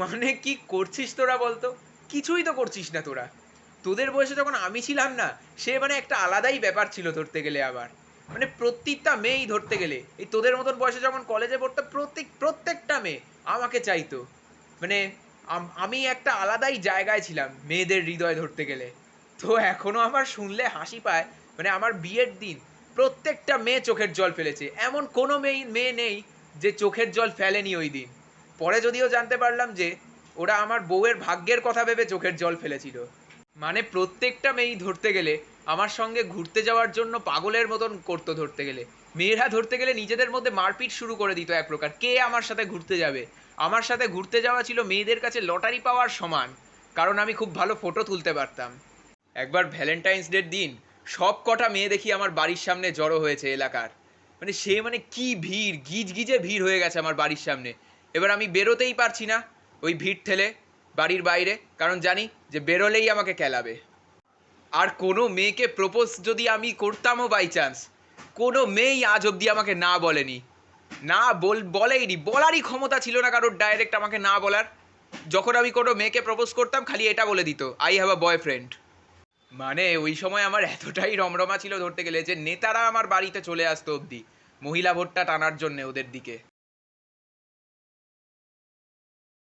মানে কি করছিস তোরা বলতো? কিছুই তো করছিস না তোরা। তোদের বয়সে যখন আমি ছিলাম না, সে মানে একটা আলাদাই ব্যাপার ছিল ধরতে গেলে আবার। মানে প্রত্যেকটা মেয়েই ধরতে গেলে। এই তোদের মতন বয়সে যখন কলেজে পড়তাম প্রত্যেক, প্রত্যেকটা মেয়ে আমাকে চাইতো। মানে আমি একটা আলাদাই জায়গায় ছিলাম মেয়েদের হৃদয় ধরতে গেলে। তো এখনও আমার শুনলে হাসি পায়। মানে আমার বিয়ের দিন প্রত্যেকটা মেয়ে চোখের জল ফেলেছে। এমন কোনো মেয়ে মেয়ে নেই যে চোখের জল ফেলেনি ওই দিন। পরে যদিও জানতে পারলাম যে ওরা আমার বউয়ের ভাগ্যের কথা ভেবে চোখের জল ফেলেছিল। মানে প্রত্যেকটা মেয়েই ধরতে গেলে, আমার সঙ্গে ঘুরতে যাওয়ার জন্য পাগলের মতন করতো ধরতে গেলে। মেয়েরা ধরতে গেলে নিজেদের মধ্যে মারপিট শুরু করে দিত এক প্রকার। কে আমার সাথে ঘুরতে যাবে? আমার সাথে ঘুরতে যাওয়া ছিল মেয়েদের কাছে লটারি পাওয়ার সমান, কারণ আমি খুব ভালো ফটো তুলতে পারতাম। একবার ভ্যালেন্টাইন্স ডের দিন সব কটা মেয়ে দেখি আমার বাড়ির সামনে জড়ো হয়েছে এলাকার। মানে সে মানে কি ভিড় গিজ গিজে ভিড় হয়ে গেছে আমার বাড়ির সামনে। এবার আমি বেরোতেই পারছি না ওই ভিড় ঠেলে বাড়ির বাইরে, কারণ জানি যে বেরোলেই আমাকে কেলাবে। আর কোনো মেয়েকে প্রপোজ যদি আমি করতামও বাই চান্স কোনো মেয়েই আজ অবধি আমাকে না বলেনি। না বল, বলেইনি, বলারই ক্ষমতা ছিল না কারোর ডাইরেক্ট আমাকে না বলার। যখন আমি কোনো মেয়েকে প্রপোজ করতাম, খালি এটা বলে দিত আই হ্যাভ আ বয়ফ্রেন্ড মানে ওই সময় আমার এতটাই রমরমা ছিল ধরতে গেলে যে নেতারা আমার বাড়িতে চলে আসতো অবধি, মহিলা ভোটটা টানার জন্য ওদের দিকে।